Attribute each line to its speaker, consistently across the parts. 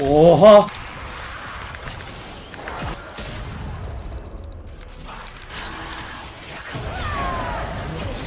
Speaker 1: Oha!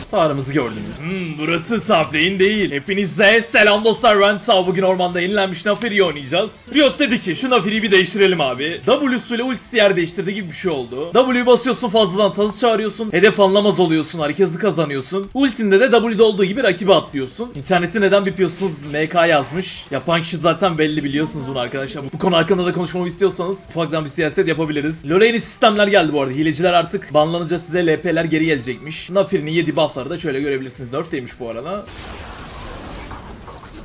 Speaker 1: Sağrımızı gördünüz. Hmm, burası lane değil. Hepinize selam dostlar ben Tao. Bugün ormanda yenilenmiş Nafiri'yi oynayacağız. Riot dedi ki şu Nafiri'yi bir değiştirelim abi. W'suyla ultisi yer değiştirdi gibi bir şey oldu. W'yu basıyorsun fazladan tazı çağırıyorsun. Hedef anlamaz oluyorsun. Hızı kazanıyorsun. Ultinde de W'de olduğu gibi rakibi atlıyorsun. İnternette neden yapıyorsunuz MK yazmış. Yapan kişi zaten belli biliyorsunuz bunu arkadaşlar. Bu konu hakkında da konuşmamı istiyorsanız ufaktan bir siyaset yapabiliriz. Yeni sistemler geldi bu arada. Hileciler artık banlanınca size LP'ler geri gelecekmiş. Nafiri'nin yedi buff'ları da şöyle görebilirsiniz. Nerf'teymiş bu arada.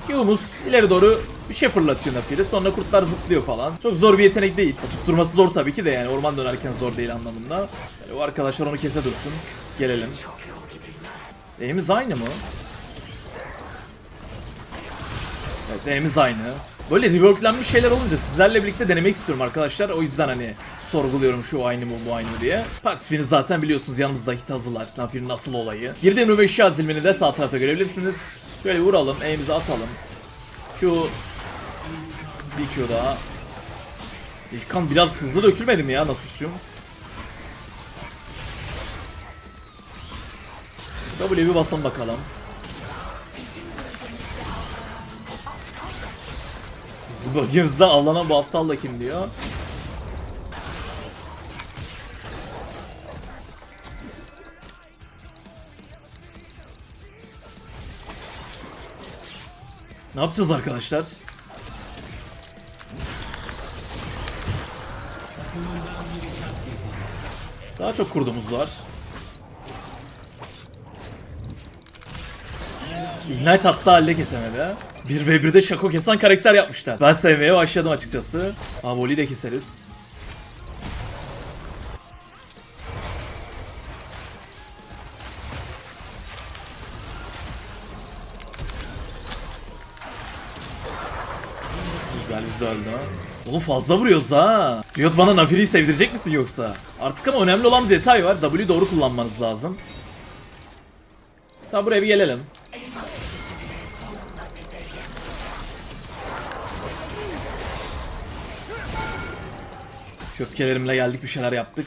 Speaker 1: Q'muz ileri doğru bir şey fırlatıyor Nafiri. Sonra kurtlar zıplıyor falan. Çok zor bir yetenek değil. Tutturması zor tabii ki de yani orman dönerken zor değil anlamında. Yani o arkadaşlar onu kese dursun. Gelelim. Eğimiz aynı mı? Evet eğimiz aynı. Böyle reworklenmiş şeyler olunca sizlerle birlikte denemek istiyorum arkadaşlar. O yüzden hani sorguluyorum şu aynı mı bu aynı mı diye. Pasifini zaten biliyorsunuz yanımızda hit hazırlar. Nafir'in asıl olayı. Girdiğim Rume eşya zilmini de sağ tarafta görebilirsiniz. Şöyle vuralım, eğimizi atalım. Q bir Q daha. İlkan biraz hızlı dökülmedi mi ya Nasus'cum? W'ye bir basalım bakalım. Bizim bölgemizde avlanan bu aptal da kim diyor. Ne yapacağız arkadaşlar? Daha çok kurdumuz var. Ignite hatta halle kesemedi ha. 1v1'de Shaco kesen karakter yapmışlar. Ben sevmeye başladım açıkçası. Ama Voli de keseriz. Güzel güzel ha. Oğlum fazla vuruyoruz ha. Riot bana Nafiri'yi sevdirecek misin yoksa? Artık ama önemli olan bir detay var. W doğru kullanmanız lazım. Mesela buraya bir gelelim. Köpkelerimle geldik bir şeyler yaptık.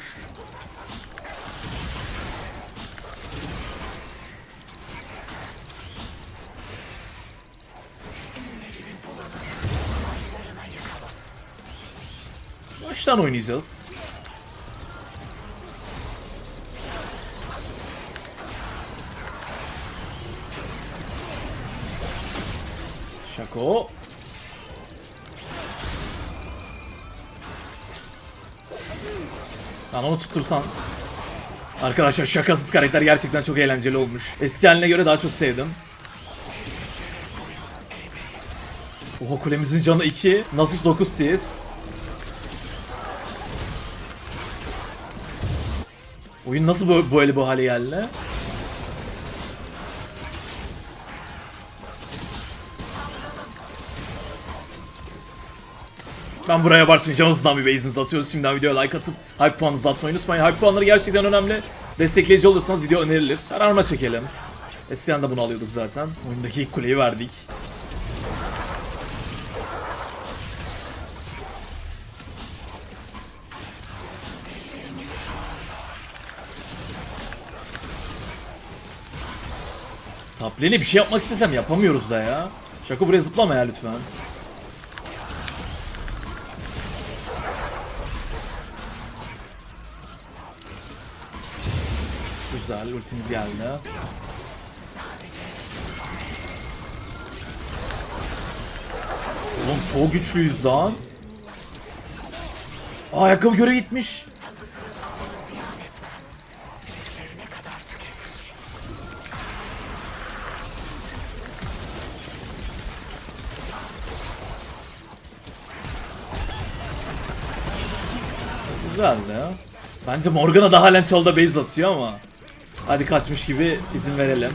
Speaker 1: Baştan oynayacağız. Şako. Lan onu tuttursan. Arkadaşlar şakasız karakter gerçekten çok eğlenceli olmuş. Eski haline göre daha çok sevdim. Oha kulemizin canı 2. Nasus 9 CS. Oyun nasıl böyle bu hale geldi? Ben buraya abartmayacağım hızlıdan bir base'imizi atıyoruz. Şimdiden videoya like atıp hype puanınızı atmayı unutmayın. Hype puanları gerçekten önemli. Destekleyici olursanız video önerilir. Kararma çekelim. Eskiden de bunu alıyorduk zaten. Oyundaki ilk kuleyi verdik. Top bir şey yapmak istesem yapamıyoruz da ya. Şaka buraya zıplama ya lütfen. Güzel ultimiz geldi. Oğlum çok güçlüyüz lan. Ayakkabı göre gitmiş. Güzeldi ya. Bence Morgana da halen çalda base atıyor ama. Hadi kaçmış gibi izin verelim.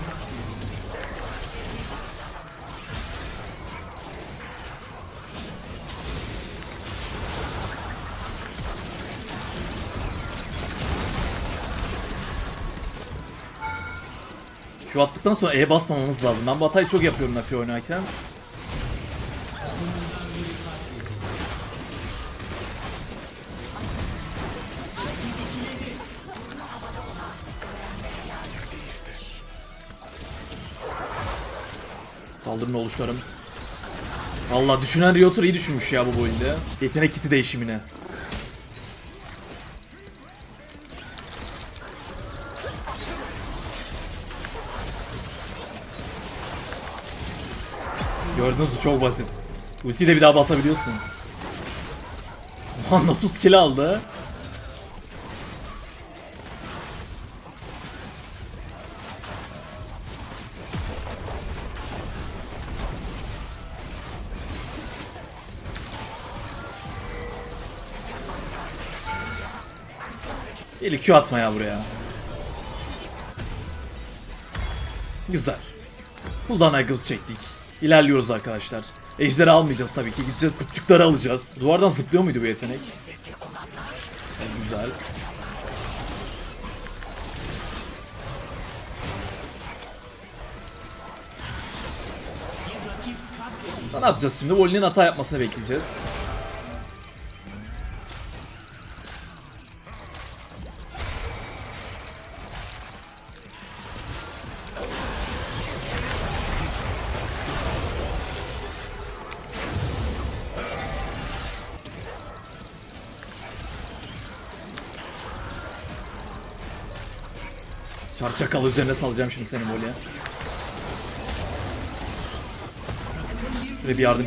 Speaker 1: Q attıktan sonra E basmamamız lazım. Ben bu hatayı çok yapıyorum Nafi oynarken. Saldırın oluşlarım. Valla düşünen Riotur iyi düşünmüş ya bu build'e. Yetenek kiti değişimine. Gördünüz mü çok basit. Ultiyi de bir daha basabiliyorsun. Lan nasıl skill aldı? Eli Q atma ya buraya. Güzel. Cooldown ayakkabısı çektik. İlerliyoruz arkadaşlar. Ejderi almayacağız tabii ki. Gideceğiz küçükleri alacağız. Duvardan zıplıyor muydu bu yetenek? Evet, güzel. Ne yapacağız şimdi? Voli'nin hata yapmasını bekleyeceğiz. Çar çakal üzerine salacağım şimdi seni Voli'ye. Şuraya bir yardım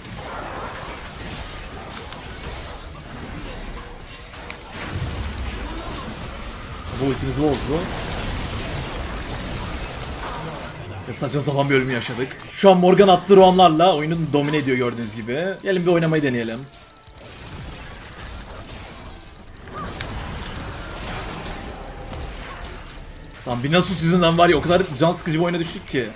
Speaker 1: Bu ultimizi bozdu. Ve saçma sapan bir ölüm yaşadık. Şu an Morgan attığı roamlarla oyunu domine ediyor gördüğünüz gibi. Gelin bir oynamayı deneyelim. Lan bir Nasus yüzünden var ya o kadar can sıkıcı bir oyuna düştük ki.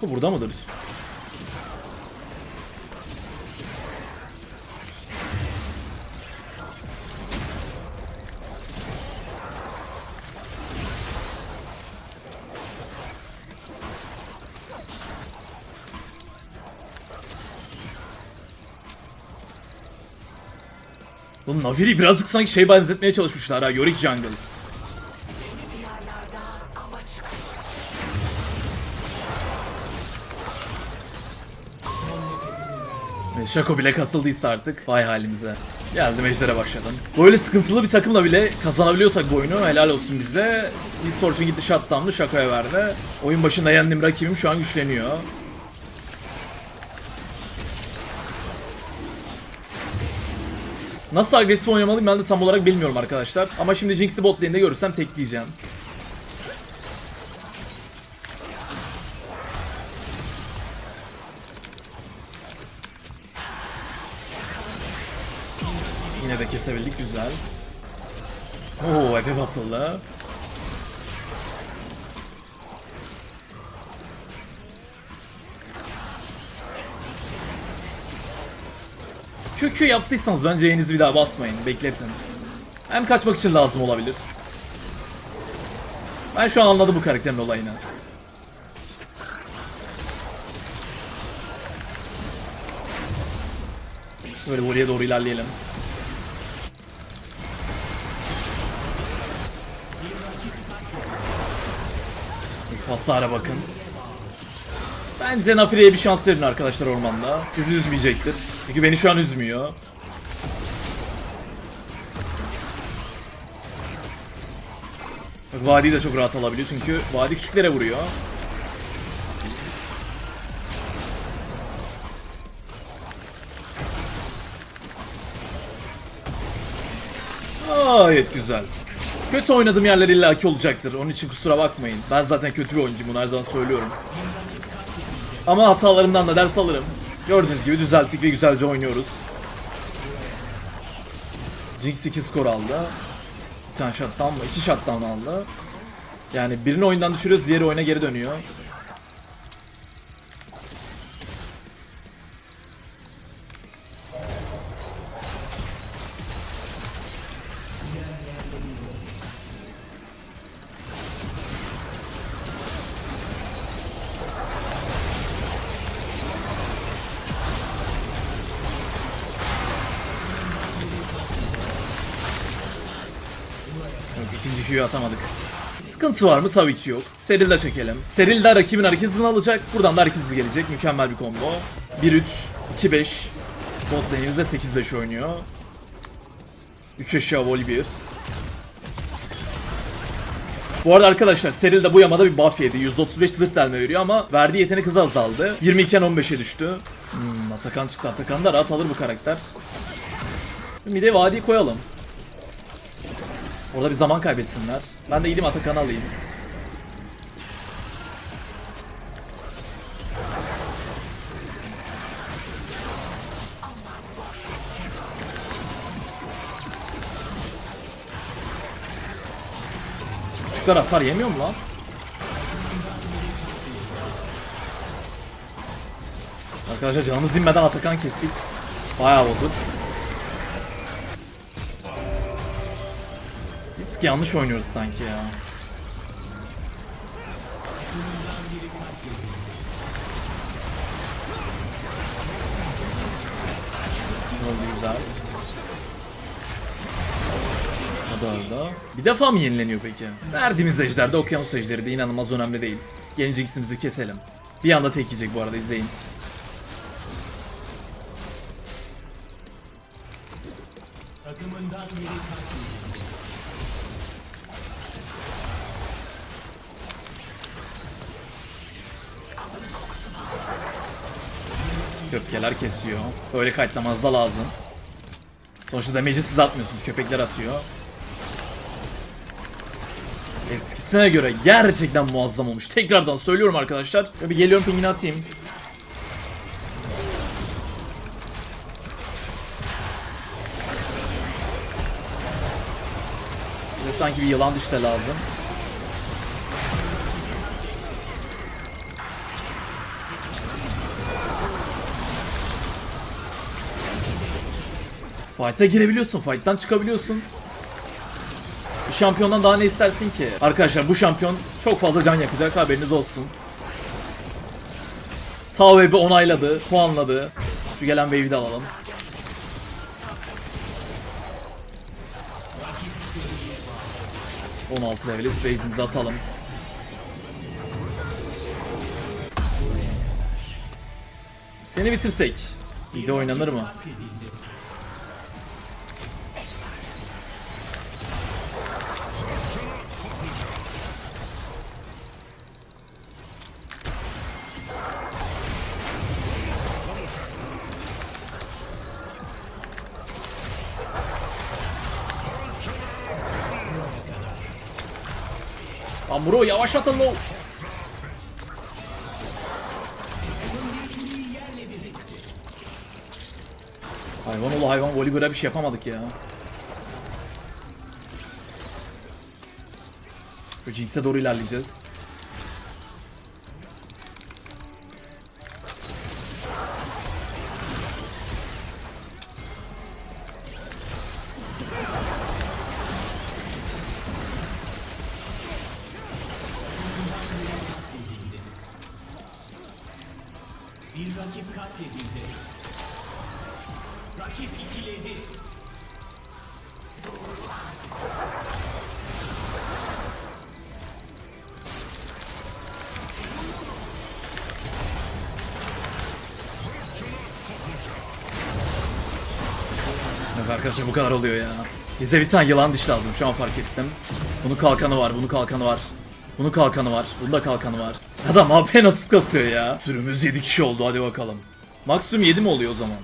Speaker 1: Şaka burada mıdır? Oğlum Naviri birazcık sanki şey benzetmeye çalışmışlar ha Yorick Jungle. Şako bile kasıldıysa artık vay halimize. Geldim ejdere başladım. Böyle sıkıntılı bir takımla bile kazanabiliyorsak bu oyunu helal olsun bize. Biz Sorçun gitti shutdown'lu Şako'ya verdi. Oyun başında yendiğim rakibim şu an güçleniyor. Nasıl agresif oynamalıyım ben de tam olarak bilmiyorum arkadaşlar. Ama şimdi Jinx'i bot lane'de görürsem tekleyeceğim. Yine de kesebildik güzel. Oo Efe batıldı. Kökü yaptıysanız bence E'nizi bir daha basmayın. Bekletin. Hem kaçmak için lazım olabilir. Ben şu an anladım bu karakterin olayını. Böyle oraya doğru ilerleyelim. Hasara bakın. Bence Nafire'ye bir şans verin arkadaşlar ormanda. Sizi üzmeyecektir. Çünkü beni şu an üzmüyor. Bak Vadi'yi de çok rahat alabiliyor çünkü Vadi küçüklere vuruyor. Gayet güzel. Kötü oynadığım yerler illaki olacaktır. Onun için kusura bakmayın. Ben zaten kötü bir oyuncuyum bunu her zaman söylüyorum. Ama hatalarımdan da ders alırım. Gördüğünüz gibi düzelttik ve güzelce oynuyoruz. Jinx 2 skor aldı. Bir tane shutdown mı? İki shutdown aldı. Yani birini oyundan düşürüyoruz, diğeri oyuna geri dönüyor. İkinci Q'yu atamadık. Sıkıntı var mı? Tabii ki yok. Seril de çekelim. Seril de rakibin hareket alacak. Buradan da hareket gelecek. Mükemmel bir combo. 1-3, 2-5. Bot lane'imizde 8-5 oynuyor. 3 aşağı vol 1. Bu arada arkadaşlar Seril de bu yamada bir buff yedi. %35 zırh delme veriyor ama verdiği yetenek hızı azaldı. 22'den 15'e düştü. Hmm, Atakan çıktı. Atakan da rahat alır bu karakter. Bir de vadi koyalım. Orada bir zaman kaybetsinler. Ben de gideyim Atakan'ı alayım. Küçükler hasar yemiyor mu lan? Arkadaşlar canımız dinmeden Atakan kestik. Bayağı bozuk. Yanlış oynuyoruz sanki ya. Oldu güzel. O da öldü. Bir defa mı yenileniyor peki? Verdiğimiz ejderde okyanus ejderi de inanılmaz önemli değil. Gelince ikisimizi keselim. Bir anda tek bu arada izleyin. Köpkeler kesiyor. Öyle kayıtlamaz da lazım. Sonuçta damage'i siz atmıyorsunuz. Köpekler atıyor. Eskisine göre gerçekten muazzam olmuş. Tekrardan söylüyorum arkadaşlar. Bir geliyorum pingini atayım. Sanki bir yılan diş de lazım. Fight'a girebiliyorsun, fight'tan çıkabiliyorsun. Şampiyondan daha ne istersin ki? Arkadaşlar bu şampiyon çok fazla can yakacak haberiniz olsun. Sağ wave'i onayladı, puanladı. Şu gelen wave'i de alalım. ...16 leveliz, base'imizi atalım. Seni bitirsek... ...iyi de oynanır mı? Lan bro yavaşlatın lo. Hayvan oğlu hayvan Volibear'a bir şey yapamadık ya. Şu Jinx'e doğru ilerleyeceğiz.
Speaker 2: Rakip katledildi. Rakip ikiledi.
Speaker 1: Arkadaşlar bu kadar oluyor ya. Bize bir tane yılan diş lazım şu an fark ettim. Bunun kalkanı var, bunun kalkanı var. Bunun kalkanı var, bunun da kalkanı var. Adam AP nasıl kasıyor ya? Sürümüz 7 kişi oldu hadi bakalım. Maksimum 7 mi oluyor o zaman?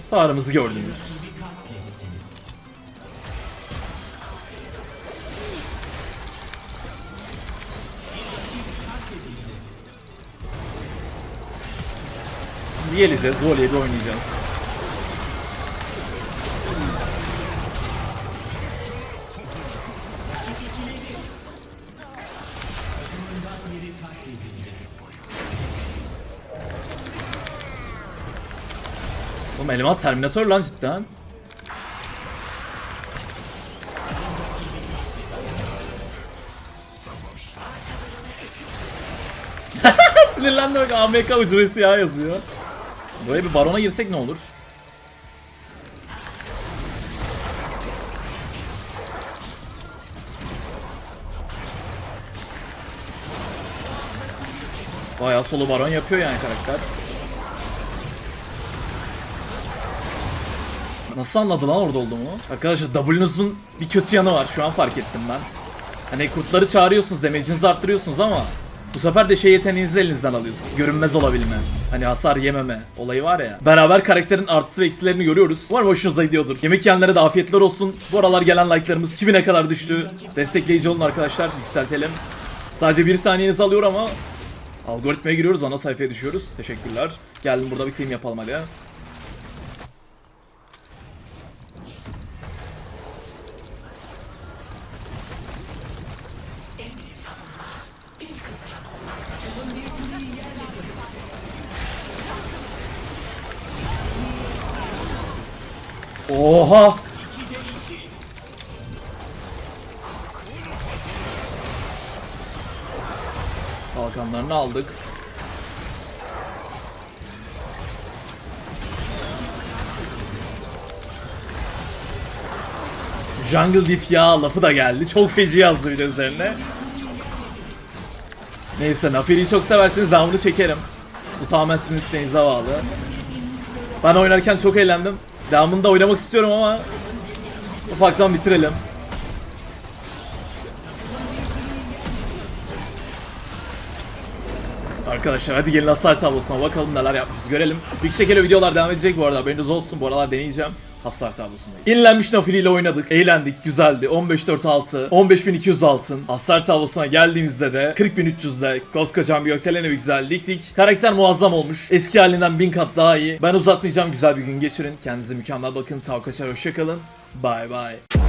Speaker 1: Sağrımızı gördünüz. Geleceğiz, voleyde oynayacağız. Oğlum eleman Terminator lan cidden. Sinirlendi bak AMK ucubesi ya yazıyor. Böyle bir barona girsek ne olur? Bayağı solo baron yapıyor yani karakter. Nasıl anladı lan orada olduğumu? Arkadaşlar W'nuzun bir kötü yanı var şu an fark ettim ben. Hani kurtları çağırıyorsunuz, damage'inizi arttırıyorsunuz ama bu sefer de şey yeteneğinizi elinizden alıyorsunuz. Görünmez olabilme. Hani hasar yememe olayı var ya. Beraber karakterin artısı ve eksilerini görüyoruz. Umarım hoşunuza gidiyordur. Yemek yiyenlere de afiyetler olsun. Bu aralar gelen like'larımız 2000'e kadar düştü. Destekleyici olun arkadaşlar. Yükseltelim. Sadece bir saniyenizi alıyor ama algoritmaya giriyoruz. Ana sayfaya düşüyoruz. Teşekkürler. Geldim burada bir claim yapalım hadi. Jungle Diff ya lafı da geldi. Çok feci yazdı bir de üzerine. Neyse Nafiri'yi çok severseniz devamını çekerim. Bu tamamen sizin isteğinize bağlı. Ben oynarken çok eğlendim. Devamını oynamak istiyorum ama ufaktan bitirelim. Arkadaşlar hadi gelin hasar tablosuna bakalım neler yapmışız görelim. Yüksek elo videolar devam edecek bu arada haberiniz olsun bu aralar deneyeceğim. Hasar tablosunda. Yenilenmiş Nafili ile oynadık. Eğlendik. Güzeldi. 15.406. 15.200 altın. Hasar tablosuna geldiğimizde de 40.300'de koskocaman bir yükselene güzel diktik. Karakter muazzam olmuş. Eski halinden bin kat daha iyi. Ben uzatmayacağım. Güzel bir gün geçirin. Kendinize mükemmel bakın. Sağ. Hoşçakalın. Bye bye.